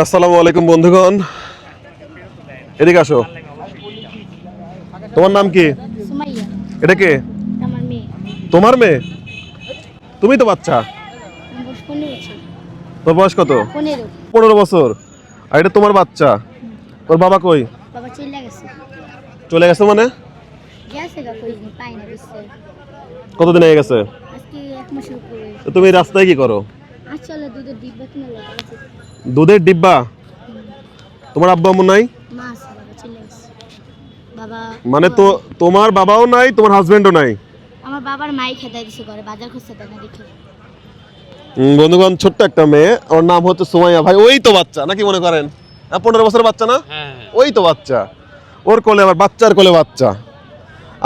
আসসালামু আলাইকুম বন্ধুগণ। এদিকে আসো। তোমার নাম কি? এটা কে? তোমার মেয়ে? তুমি তো বাচ্চা। তোর বয়স কত? পনেরো। বছর। আর এটা তোমার বাচ্চা? তোর বাবা কই? চলে গেছে। মানে? কতদিন হয়ে গেছে? তুমি রাস্তায় কি করো? দুধের ডিব্বা? তোমার আব্বা আম্মু নাই? মা আছে বাবা চলে গেছে। বাবা মানে তো তোমার বাবাও নাই তোমার হাজবেন্ডও নাই? আমার বাবার মাই খেদাই দিছে ঘরে বাজার দেয় না দেখে। বন্ধুগণ ছোট্ট একটা মেয়ে ওর নাম হচ্ছে সুমাইয়া ভাই। ওই তো বাচ্চা নাকি মনে করেন? হ্যাঁ, পনেরো বছরের বাচ্চা না? ওই তো বাচ্চা। ওর কোলে আবার বাচ্চার কোলে বাচ্চা।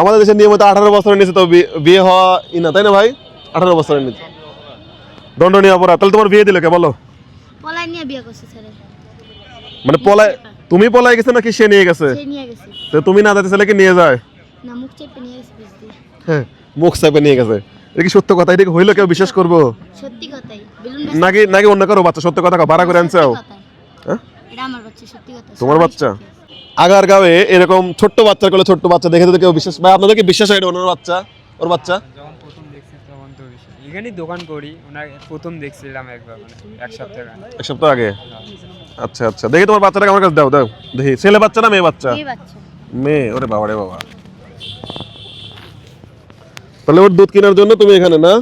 আমাদের দেশে নিয়মিত আঠারো বছরের নিচে তো বিয়ে হওয়া ই না তাই না ভাই? আঠারো বছরের নিচে। দণ্ডনীয় অপরাধ। তাহলে তোমার বিয়ে দিল কে? বলো। পলাই নিয়ে বিয়ে করছে মানে পলায় তুমি পলাই গেছে নাকি সে নিয়ে গেছে? সে নিয়ে গেছে। তো তুমি না যাতে ছেলেকে নিয়ে যায়? না মুখ চেপে নিয়ে গেছে হ্যাঁ মুখ চাপে নিয়ে গেছে। এটা কি সত্য কথা? এটা কি হইল কেউ বিশ্বাস করব? সত্যি কথাই। নাকি নাকি অন্য কারও বাচ্চা? সত্য কথা ভাড়া করে আনছে হ্যাঁ? বাচ্চা তোমার বাচ্চা? আগার গাঁয়ে এরকম ছোট্ট বাচ্চার কোলে ছোট্ট বাচ্চা দেখে তো কেউ বিশ্বাস ভাই আপনাদেরকে বিশ্বাস হয় ওনার বাচ্চা? ওর বাচ্চা যখন প্রথম দেখছি তখন তো বেশি এখানেই দোকান করি। ওনার প্রথম দেখছিলাম একবার মানে এক সপ্তাহ আগে। এক সপ্তাহ আগে? আচ্ছা আচ্ছা। দেখি তোমার বাচ্চাটাকে আমার কাছে দাও দাও। দেখি ছেলে বাচ্চা না মেয়ে বাচ্চা? এই বাচ্চা। মেয়ে? ওরে বাবা রে বাবা। তাহলে ওর দুধ কেনার জন্য তুমি এখানে না?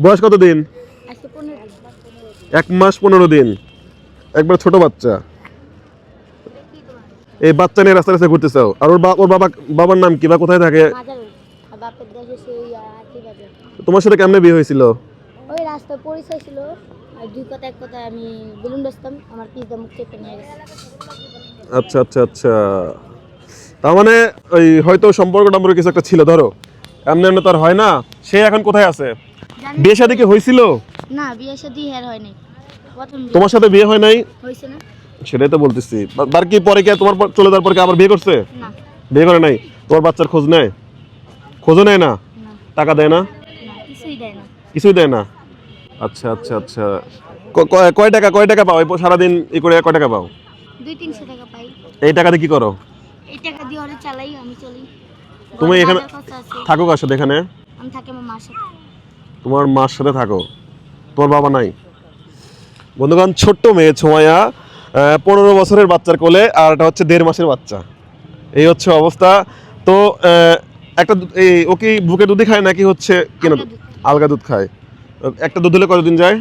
বয়স কত দিন? আজকে পনেরো এক মাস পনেরো দিন। একবার ছোট বাচ্চা। এই বাচ্চা নিয়ে রাস্তা রাস্তায় ঘুরতে চাও। আর ওর বা- ওর বাবা বাবার নাম কি? বা কোথায় থাকে? মাজার বাপের দেশে সেই আটি বাজার তোমার সাথে কেমনে বিয়ে হয়েছিল? ওই রাস্তার পরিচয় ছিল। আর দুই কথা এক কথা আমি বেলুন বেচতাম আমার পিসদা মুখ চেপে নিয়ে গেছে। আচ্ছা আচ্ছা আচ্ছা। তার মানে ওই হয়তো সম্পর্ক টম্পর্ক কিছু একটা ছিল ধরো। এমনি এমনি তো আর হয় না। সে এখন কোথায় আছে? বিয়ে শাদী কি হয়েছিল? না বিয়ে শাদি হের হয় নাই। প্রথম বিয়ে। তোমার সাথে বিয়ে হয় নাই? হয়েছে না। সেটাই তো বলতেছি। বা- তার কি পরে কি আর তোমার পর- চলে যাওয়ার পরে কি আবার বিয়ে করছে? না। বিয়ে করে নাই? তোমার বাচ্চার খোঁজ নেয়? খোঁজও নেয় না? না। টাকা দেয় না? কিছুই দেয় না। আচ্ছা আচ্ছা আচ্ছা। কয় টাকা কয় টাকা পাও? সারাদিন ই করে কয় টাকা পাও? দুই তিনশো টাকা পাই। এই টাকাতে কি করো? এই টাকা দিয়ে ওরা চালাই আমি চলি। তুমি এখানে- থাকো কার সাথে এখানে? আমি থাকি আমার মার সাথে। তোমার মার সাথে থাকো। তোমার বাবা নাই। বন্ধুগণ ছোট্ট মেয়ে ছোঁয়া পনেরো বছরের বাচ্চার কোলে আর এটা হচ্ছে দেড় মাসের বাচ্চা। এই হচ্ছে অবস্থা। তো একটা এই ও কি বুকে দুধই খায় নাকি হচ্ছে কেন? আলগা দুধ। খায়। একটা দুধ হলে কতদিন যায়?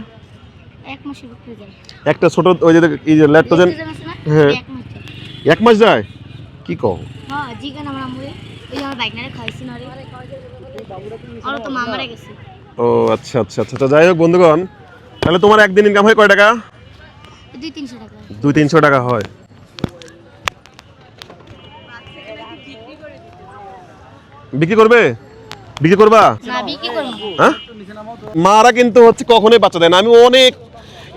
একটা ছোট ওই যে এই যে ল্যাক্টোজেন হ্যাঁ। এক মাস যায়। এক মাস যায়? কি কও? হ্যাঁ ও আচ্ছা আচ্ছা আচ্ছা আচ্ছা, যাই হোক বন্ধুগণ তাহলে তোমার একদিন ইনকাম হয় কয় টাকা। দুই তিনশো টাকা হয়। বিক্রি করবে? বিক্রি করবা? হ্যাঁ? মারা কিন্তু হচ্ছে কখনোই বাচ্চা দেয় না। আমি অনেক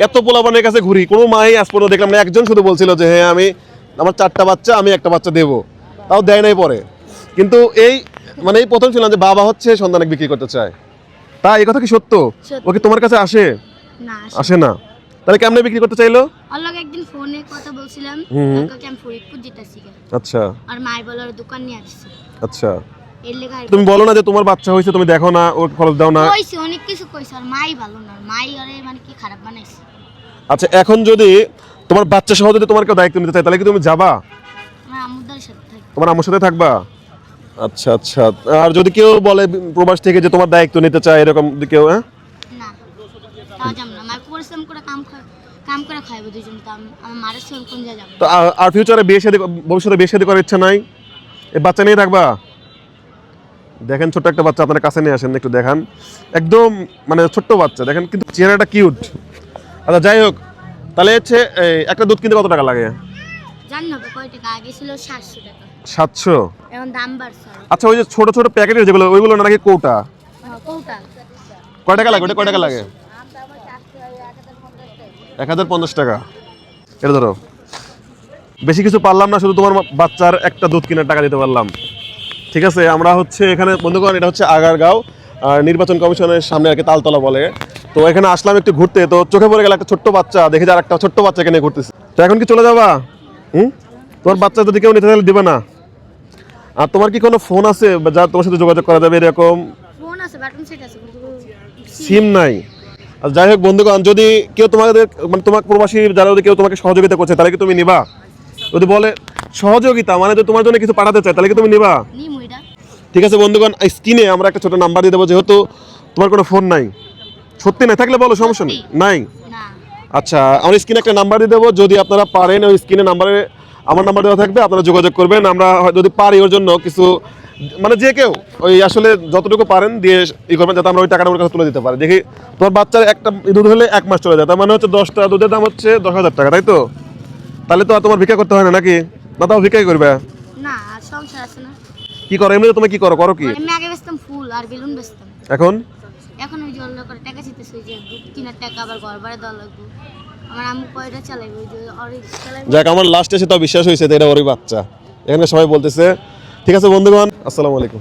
এত পোলাপানের কাছে ঘুরি। কোনো মাই আজ পর্যন্ত দেখলাম না। একজন শুধু বলছিল যে হ্যাঁ আমি আমার চারটা বাচ্চা আমি একটা বাচ্চা দেবো। তাও দেয় নাই পরে। কিন্তু এই মানে এই প্রথম শুনলাম যে বাবা হচ্ছে সন্তানকে বিক্রি করতে চায়। তা এই কথা কি সত্য। ও কি তোমার কাছে আসে? আসে না। তাহলে কেমনে বিক্রি করতে চাইলো? অল্লাহ একদিন ফোনে কথা বলছিলাম। ফরিদপুর আচ্ছা। আর মাই বলার দোকান নিয়ে আসছে। আচ্ছা। তুমি বলো না যে তোমার বাচ্চা হয়েছে তুমি দেখো না ও খরচ দাও না। কইছে অনেক কিছু কইছে আর মাই ভালো না মাই আরে মানে কি খারাপ বানাইছে। আচ্ছা এখন যদি তোমার বাচ্চা সহ যদি তোমার কেউ দায়িত্ব নিতে চায় তাহলে কি তুমি যাবা? আমার আম্মুদার সাথে থাকি। তোমার আম্মুর সাথে থাকবা? আচ্ছা আচ্ছা। আর যদি কেউ বলে প্রবাস থেকে যে তোমার দায়িত্ব নিতে চায় এরকম যদি কেউ হ্যাঁ? না তাও যাব না। মাই পরিশ্রম করে কাম কাম করে খাইবো দুজন তো আমি- আমার মারের সঙ্গে কোন যা যাব তো আর- ফিউচারে বিয়ে শাদী ভবিষ্যতে বিয়ে শাদী করার ইচ্ছা নাই? এই বাচ্চা নিয়ে থাকবা? দেখেন ছোট্ট একটা বাচ্চা আপনার কাছে নিয়ে আসেন একটু দেখান। একদম মানে ছোট্ট বাচ্চা দেখেন কিন্তু চেহারাটা কিউট আচ্ছা যাই হোক তাহলে হচ্ছে একটা দুধ কিনতে কত টাকা লাগে? সাতশো। আচ্ছা ওই যে ছোট ছোট প্যাকেটের যেগুলো ওইগুলো নাকি কৌটা? হ্যাঁ, কয় টাকা লাগে? ওটা কয় টাকা লাগে? এক হাজার পঞ্চাশ টাকা। এটা ধরো। বেশি কিছু পারলাম না শুধু তোমার বাচ্চার একটা দুধ কিনার টাকা দিতে পারলাম। ঠিক আছে আমরা হচ্ছে এখানে বন্ধুগণ এটা হচ্ছে আগারগাঁও আর নির্বাচন কমিশনের সামনে আর কি তালতলা বলে। তো এখানে আসলাম একটু ঘুরতে তো চোখে পড়ে গেল একটা ছোট্ট বাচ্চা দেখে যে আর একটা ছোট্ট বাচ্চা এখানে ঘুরতেছে। তো এখন কি চলে যাবা? হুম? তোমার বাচ্চা যদি কেউ নিতে চাইলে দিবে না। আর তোমার কি কোনো ফোন আছে যা তোমার সাথে যোগাযোগ করা যাবে এরকম? ফোন আছে বাটন সেট আছে সিম নাই। আর যাই হোক বন্ধুগণ যদি কেউ তোমাদের মানে তোমার প্রবাসী যারা যদি কেউ তোমাকে সহযোগিতা করছে তাহলে কি তুমি নিবা? যদি বলে সহযোগিতা মানে যদি তোমার জন্য কিছু পাঠাতে চায় তাহলে কি তুমি নিবা? ঠিক আছে বন্ধুগণ স্ক্রিনে আমরা একটা ছোট নাম্বার দিয়ে দেবো যেহেতু তোমার কোনো ফোন নাই। সত্যি নাই? থাকলে বলো সমস্যা নেই। নাই? আচ্ছা আমার স্ক্রিনে একটা নাম্বার দিয়ে দেবো যদি আপনারা পারেন ওই স্ক্রিনে নাম্বারে আমার নাম্বার দেওয়া থাকবে আপনারা যোগাযোগ করবেন। আমরা যদি পারি ওর জন্য কিছু মানে যে কেউ ওই আসলে যতটুকু পারেন দিয়ে ই করবেন যাতে আমরা ওই টাকাটা ওর কাছে তুলে দিতে পারি। দেখি তোমার বাচ্চার একটা দুধ হলে এক মাস চলে যায় তার মানে হচ্ছে দশটা দুধের দাম হচ্ছে দশ হাজার টাকা তাই তো? তাহলে তো আর তোমার ভিক্ষা করতে হয় না নাকি? না তাও ভিক্ষাই করবে? না সংসার আছে না। কি করো? এমনি তুমি কি করো? করো কি? আমি আগে বেচতাম ফুল আর বেলুন বেচতাম। এখন? এখন ওই জল করে টাকা চিতেছে ওই যে দুধ কেনার টাকা আবার ঘর ভাড়া দেওয়া লাগবে। আমার আম্মু কয়টা চালাইবে? ওই যে অরি চালাইবে। যাক আমার লাস্ট এসে তো বিশ্বাস হয়েছে এটা ওরই বাচ্চা। এখানে সবাই বলতেছে ঠিক আছে বন্ধুগণ আসসালামু আলাইকুম।